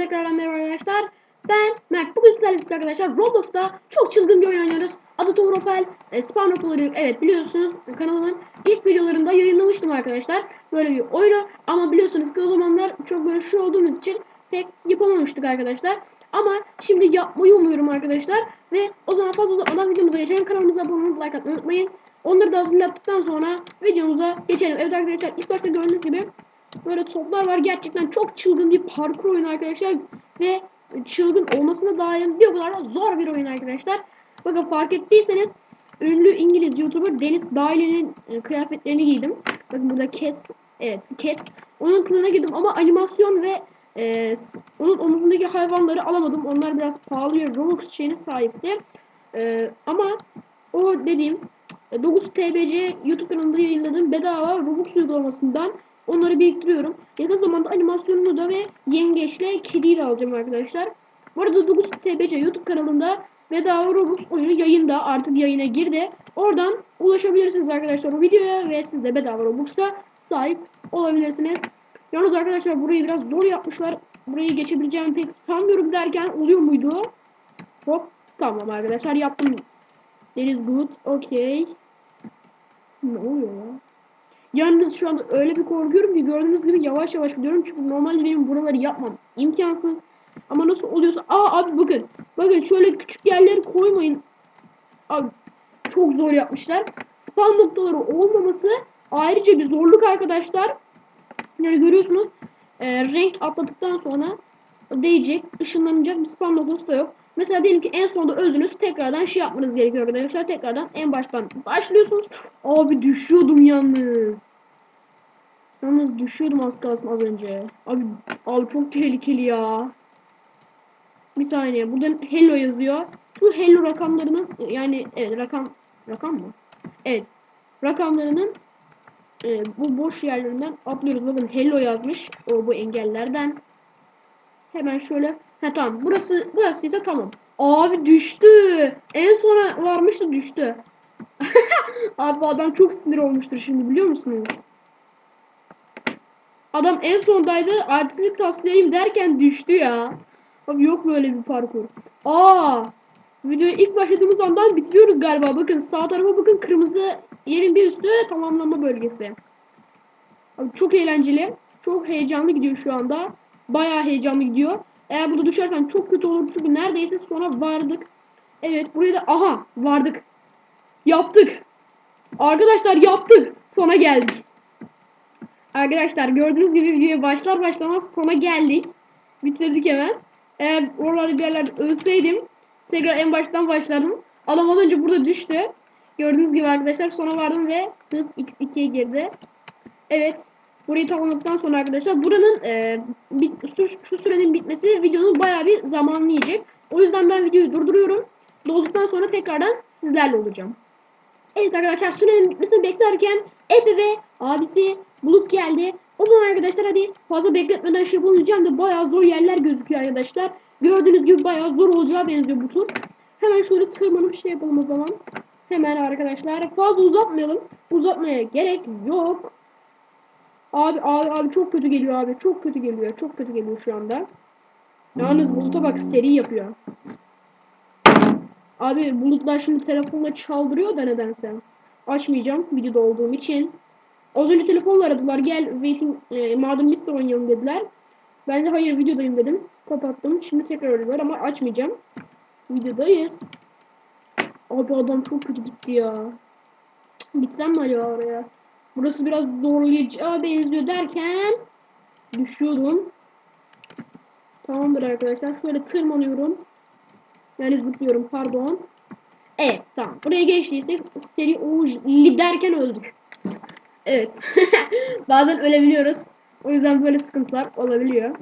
tekrardan merhaba arkadaşlar. Ben Mert. Bugün sizlerle birlikte arkadaşlar Roblox'ta çok çılgın bir oyun oynuyoruz. Adı Tovrofel. E, spam noktaları. Evet biliyorsunuz kanalımın ilk videolarında yayınlamıştım arkadaşlar. Böyle bir oyunu. Ama biliyorsunuz ki o zamanlar çok böyle şu olduğumuz için pek yapamamıştık arkadaşlar. Ama şimdi yapmayı umuyorum arkadaşlar. Ve o zaman fazla uzatmadan videomuza geçelim. Kanalımıza abone olup like atmayı unutmayın. Onları da hazırladıktan sonra videomuza geçelim. Evet arkadaşlar ilk başta gördüğünüz gibi böyle toplar var. Gerçekten çok çılgın bir parkur oyunu arkadaşlar. Ve çılgın olmasına dair bir o kadar da zor bir oyun arkadaşlar. Bakın fark ettiyseniz ünlü İngiliz YouTuber Deniz Daily'nin e, kıyafetlerini giydim. Bakın burada Cats. Evet Cats. Onun kılığına girdim ama animasyon ve e, onun omuzundaki hayvanları alamadım. Onlar biraz pahalı bir Robux şeyine sahiptir. E, ama o dediğim e, 9 TBC YouTube kanalında yayınladığım bedava Robux uygulamasından onları biriktiriyorum. Yakın zamanda animasyonunu da ve yengeçle kediyi de alacağım arkadaşlar. Bu arada 9 TBC YouTube kanalında bedava Robux oyunu yayında artık yayına girdi. Oradan ulaşabilirsiniz arkadaşlar o videoya ve siz de bedava Robux'a sahip olabilirsiniz. Yalnız arkadaşlar burayı biraz zor yapmışlar. Burayı geçebileceğimi pek sanmıyorum derken oluyor muydu? Hop tamam arkadaşlar yaptım. That is good. Okay. Ne oluyor ya? Yalnız şu anda öyle bir korkuyorum ki gördüğünüz gibi yavaş yavaş gidiyorum. Çünkü normalde benim buraları yapmam imkansız. Ama nasıl oluyorsa... Aa abi bakın. Bakın şöyle küçük yerleri koymayın. Abi çok zor yapmışlar. Spam noktaları olmaması ayrıca bir zorluk arkadaşlar. Yani görüyorsunuz e, renk atladıktan sonra değecek, ışınlanacak bir spam noktası da yok. Mesela diyelim ki en sonunda öldünüz. Tekrardan şey yapmanız gerekiyor arkadaşlar. Tekrardan en baştan başlıyorsunuz. Abi düşüyordum yalnız. Yalnız düşüyordum az kalsın az önce. Abi, abi çok tehlikeli ya. Bir saniye. Burada hello yazıyor. Şu hello rakamlarının yani evet rakam rakam mı? Evet. Rakamlarının e, bu boş yerlerinden atlıyoruz. Bakın hello yazmış. O bu engellerden. Hemen şöyle. Ha tamam. Burası burası ise tamam. Abi düştü. En sona varmıştı düştü. Abi adam çok sinir olmuştur şimdi biliyor musunuz? Adam en sondaydı artistlik taslayayım derken düştü ya. Abi yok böyle bir parkur. Aa! Videoyu ilk başladığımız andan bitiriyoruz galiba. Bakın sağ tarafa bakın kırmızı yerin bir üstü tamamlama bölgesi. Abi çok eğlenceli. Çok heyecanlı gidiyor şu anda. Bayağı heyecanlı gidiyor. Eğer burada düşersem çok kötü olur çünkü neredeyse sona vardık. Evet buraya da aha vardık. Yaptık. Arkadaşlar yaptık. Sona geldik. Arkadaşlar gördüğünüz gibi videoya başlar başlamaz sona geldik. Bitirdik hemen. Eğer oralarda bir yerlerde ölseydim tekrar en baştan başlardım. Adam az önce burada düştü. Gördüğünüz gibi arkadaşlar sona vardım ve hız x2'ye girdi. Evet. Burayı tamamladıktan sonra arkadaşlar buranın e, bit, şu, şu sürenin bitmesi videonun bayağı bir zamanını yiyecek. O yüzden ben videoyu durduruyorum. Dolduktan sonra tekrardan sizlerle olacağım. Evet arkadaşlar sürenin bitmesini beklerken Efe ve abisi Bulut geldi. O zaman arkadaşlar hadi fazla bekletmeden şey yapılmayacağım da bayağı zor yerler gözüküyor arkadaşlar. Gördüğünüz gibi bayağı zor olacağı benziyor bu tur. Hemen şöyle tırmanıp şey yapalım o zaman. Hemen arkadaşlar fazla uzatmayalım. Uzatmaya gerek yok. Abi abi abi çok kötü geliyor abi. Çok kötü geliyor. Çok kötü geliyor şu anda. Yalnız Bulut'a bak seri yapıyor. Abi Bulutlar şimdi telefonla çaldırıyor da nedense. Açmayacağım videoda olduğum için. Az önce telefonla aradılar. Gel waiting e, Murder Mystery oynayalım dediler. Ben de hayır videodayım dedim. Kapattım. Şimdi tekrar arıyorlar ama açmayacağım. Videodayız. Abi adam çok kötü gitti ya. Gitsem mi acaba oraya? Burası biraz zorlayacağı benziyor derken düşüyordum. Tamamdır arkadaşlar. Şöyle tırmanıyorum. Yani zıplıyorum pardon. Evet tamam. Buraya geçtiysek seri o derken öldük. Evet. Bazen ölebiliyoruz. O yüzden böyle sıkıntılar olabiliyor.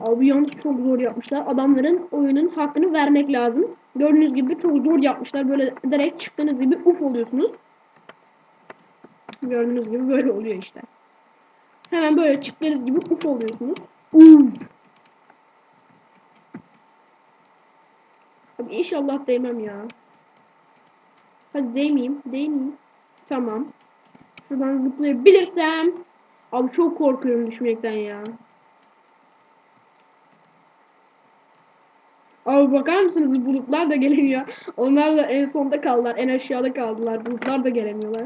Abi yalnız çok zor yapmışlar. Adamların oyunun hakkını vermek lazım. Gördüğünüz gibi çok zor yapmışlar. Böyle direkt çıktığınız gibi uf oluyorsunuz. Gördüğünüz gibi böyle oluyor işte. Hemen böyle çıktığınız gibi uf oluyorsunuz. Abi inşallah değmem ya. Hadi değmeyeyim. Değmeyeyim. Tamam. Şuradan zıplayabilirsem. Abi çok korkuyorum düşmekten ya. Abi bakar mısınız bulutlar da gelemiyor. Onlar da en sonda kaldılar. En aşağıda kaldılar. Bulutlar da gelemiyorlar.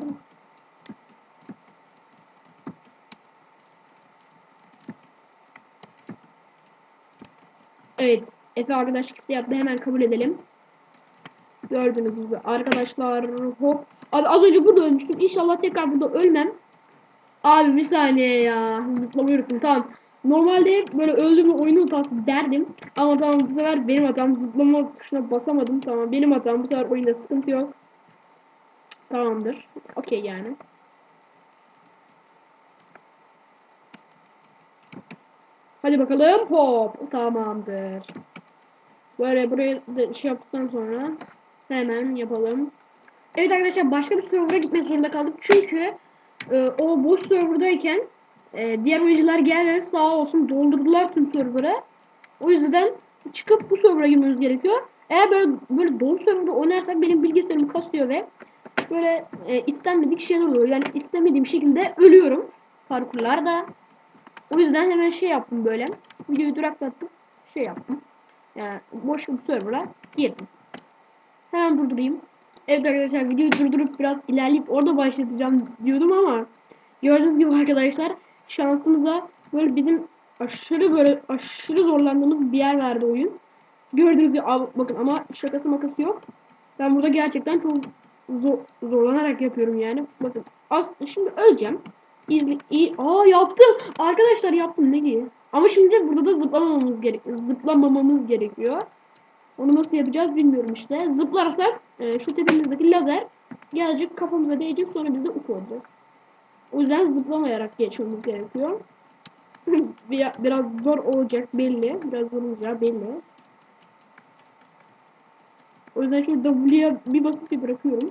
Evet. Efe arkadaşlık isteği yaptı. Hemen kabul edelim. Gördüğünüz gibi arkadaşlar hop. Abi az önce burada ölmüştüm. İnşallah tekrar burada ölmem. Abi bir saniye ya. Zıplamayı unuttum. Tamam. Normalde böyle öldüğümü oyunu hatası derdim. Ama tamam bu sefer benim hatam. Zıplama tuşuna basamadım. Tamam benim hatam. Bu sefer oyunda sıkıntı yok. Tamamdır. Okey yani. Hadi bakalım. Hop. Tamamdır. Böyle buraya şey yaptıktan sonra hemen yapalım. Evet arkadaşlar başka bir server'a gitmek zorunda kaldık. Çünkü e, o boş serverdayken e, diğer oyuncular geldi sağ olsun doldurdular tüm server'ı. O yüzden çıkıp bu server'a girmemiz gerekiyor. Eğer böyle böyle dolu serverda oynarsak benim bilgisayarım kasıyor ve böyle e, istenmedik şeyler oluyor. Yani istemediğim şekilde ölüyorum parkurlarda. O yüzden hemen şey yaptım böyle. Videoyu duraklattım. Şey yaptım. Yani boş bir server'a girdim. Hemen durdurayım. Evet arkadaşlar videoyu durdurup biraz ilerleyip orada başlatacağım diyordum ama gördüğünüz gibi arkadaşlar şansımıza böyle bizim aşırı böyle aşırı zorlandığımız bir yer verdi oyun. Gördüğünüz gibi bakın ama şakası makası yok. Ben burada gerçekten çok zor, zorlanarak yapıyorum yani. Bakın az şimdi öleceğim. İzle, iyi. Aa yaptım. Arkadaşlar yaptım ne diye. Ama şimdi burada da zıplamamamız gerekiyor. Zıplamamamız gerekiyor. Onu nasıl yapacağız bilmiyorum işte. Zıplarsak e, şu tepemizdeki lazer gelecek kafamıza değecek sonra biz de uf olacağız. O yüzden zıplamayarak geçmemiz gerekiyor. Bir- Biraz zor olacak belli. Biraz zor olacağı belli. O yüzden şimdi W'ye bir basıp bir bırakıyorum.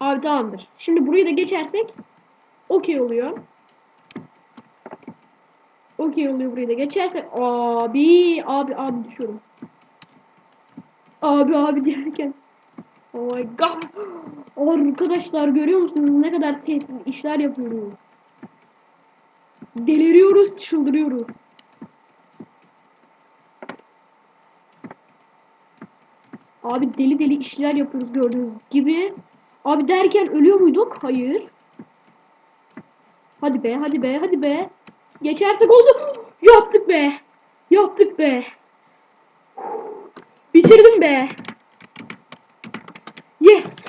Abi tamamdır. Şimdi burayı da geçersek okey oluyor. Okey oluyor burayı da geçersek. Abi abi abi düşüyorum. Abi abi derken. Oh my god. Arkadaşlar görüyor musunuz ne kadar tehlikeli işler yapıyoruz. Deliriyoruz, çıldırıyoruz. Abi deli deli işler yapıyoruz gördüğünüz gibi. Abi derken ölüyor muyduk? Hayır. Hadi be, hadi be, hadi be. Geçersek oldu. Yaptık be. Yaptık be. Bitirdim be. Yes.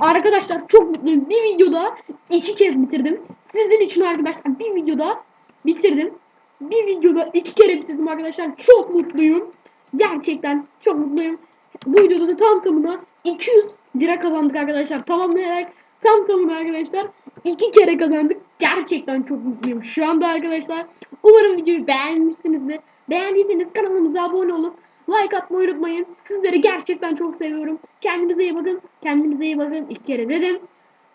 Arkadaşlar çok mutluyum. Bir videoda iki kez bitirdim. Sizin için arkadaşlar bir videoda bitirdim. Bir videoda iki kere bitirdim arkadaşlar. Çok mutluyum. Gerçekten çok mutluyum. Bu videoda da tam tamına 200 lira kazandık arkadaşlar. Tamamlayarak tam tamına arkadaşlar iki kere kazandık. Gerçekten çok mutluyum şu anda arkadaşlar. Umarım videoyu beğenmişsinizdir. Beğendiyseniz kanalımıza abone olup like atmayı unutmayın. Sizleri gerçekten çok seviyorum. Kendinize iyi bakın. Kendinize iyi bakın. İlk kere dedim.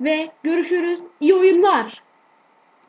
Ve görüşürüz. İyi oyunlar.